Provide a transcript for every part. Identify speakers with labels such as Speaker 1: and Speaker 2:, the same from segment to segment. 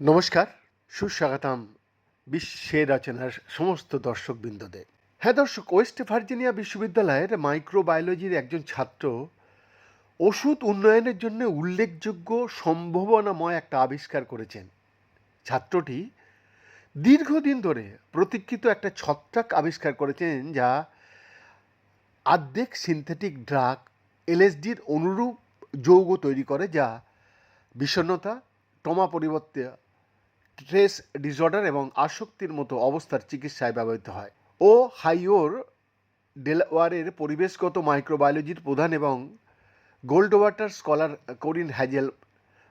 Speaker 1: নমস্কার, সুস্বাগতম বিশ্বের রচনার সমস্ত দর্শক দর্শকবৃন্দদের। হ্যাঁ দর্শক, ওয়েস্ট ভার্জিনিয়া বিশ্ববিদ্যালয়ের মাইক্রোবায়োলজির একজন ছাত্র ওষুধ উন্নয়নের জন্য উল্লেখযোগ্য, সম্ভাবনাময় একটা আবিষ্কার করেছেন। ছাত্রটি দীর্ঘদিন ধরে প্রতীক্ষিত একটা ছত্রাক আবিষ্কার করেছেন যা আর্ধেক সিনথেটিক ড্রাগ এলএসডির অনুরূপ যৌগ তৈরি করে যা বিষণ্ণতা টমা পরিবর্তে স্ট্রেস ডিসঅর্ডার এবং আসক্তির মতো অবস্থার চিকিৎসায় ব্যবহৃত হয়। ও হাইওর ডেলাওয়ারের পরিবেশগত মাইক্রোবায়োলজির প্রধান এবং Goldwater scholar Corinne Hazel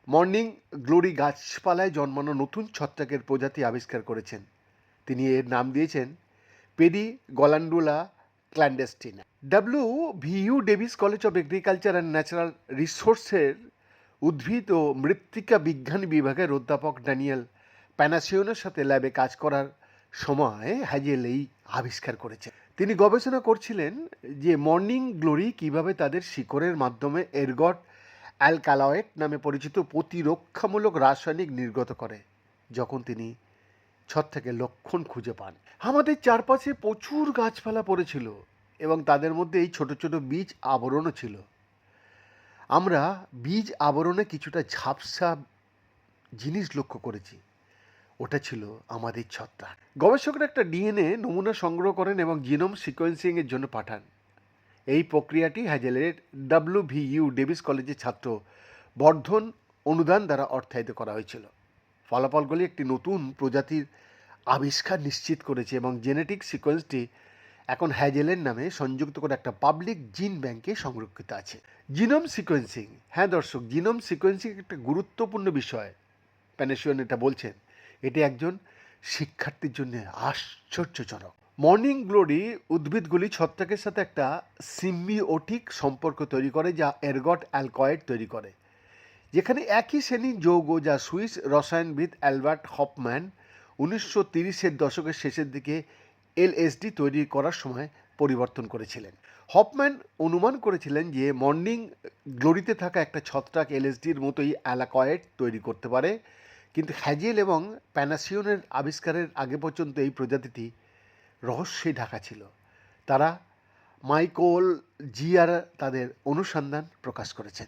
Speaker 1: morning glory গাছপালায় জন্মানো নতুন ছত্রাকের প্রজাতি আবিষ্কার করেছেন। তিনি এর নাম দিয়েছেন Periglandula clandestina W V U Davis college of agriculture and natural রিসোর্সের উদ্ভিদ ও মৃত্তিকা বিজ্ঞান বিভাগের অধ্যাপক ড্যানিয়েল প্যানাসিওনের সাথে ল্যাবে কাজ করার সময় হ্যাজেল এই আবিষ্কার করেছে। তিনি গবেষণা করছিলেন যে মর্নিং গ্লোরি কীভাবে তাদের শিকড়ের মাধ্যমে এরগট অ্যালকালয়েড নামে পরিচিত প্রতিরক্ষামূলক রাসায়নিক নির্গত করে। যখন তিনি ছত্রাকের লক্ষণ খুঁজে পান। আমাদের চারপাশে প্রচুর গাছপালা পড়েছিল এবং তাদের মধ্যে এই ছোট ছোট বীজ আবরণও ছিল। আমরা বীজ আবরণে কিছুটা ঝাপসা জিনিস লক্ষ্য করেছি। ওটা ছিল আমাদের ছত্রাক। গবেষকরা একটা ডিএনএ নমুনা সংগ্রহ করেন এবং জিনোম সিকোয়েন্সিংয়ের জন্য পাঠান। এই প্রক্রিয়াটি হ্যাজেলের ডাব্লিউ ভিইউ ডেভিস কলেজের ছাত্র বর্ধন অনুদান দ্বারা অর্থায়িত করা হয়েছিল। ফলাফলগুলি একটি নতুন প্রজাতির আবিষ্কার নিশ্চিত করেছে এবং জেনেটিক সিকোয়েন্সটি এখন হ্যাজেলের নামে সংযুক্ত করে একটা পাবলিক জিন ব্যাংকে সংরক্ষিত আছে। জিনোম সিকোয়েন্সিং হ্যাঁ দর্শক জিনোম সিকোয়েন্সিং একটা গুরুত্বপূর্ণ বিষয়। প্যানেশিয়ন এটা বলছেন। এটি একজন শিক্ষার্থীর জন্য আশ্চর্যজনক। মর্নিং গ্লোরি উদ্ভিদগুলি ছত্রাকের সাথে একটা সিম্বিওটিক সম্পর্ক তৈরি করে যা এরগট অ্যালকয়েড তৈরি করে। যেখানে একই শ্রেণির যৌগ যা সুইস রসায়নবিদ অ্যালবার্ট হপম্যান উনিশশো তিরিশের দশকের শেষের দিকে এলএসডি তৈরি করার সময় পরিবর্তন করেছিলেন। হপম্যান অনুমান করেছিলেন যে মর্নিং গ্লোরিতে থাকা একটা ছত্রাক এলএসডির মতোই অ্যালাকয়েড তৈরি করতে পারে, কিন্তু হ্যাজেল এবং প্যানাসিয়নের আবিষ্কারের আগে পর্যন্ত এই প্রজাতিটি রহস্যে ঢাকা ছিল। তারা মাইকোল জিয়ার তাদের অনুসন্ধান প্রকাশ করেছেন।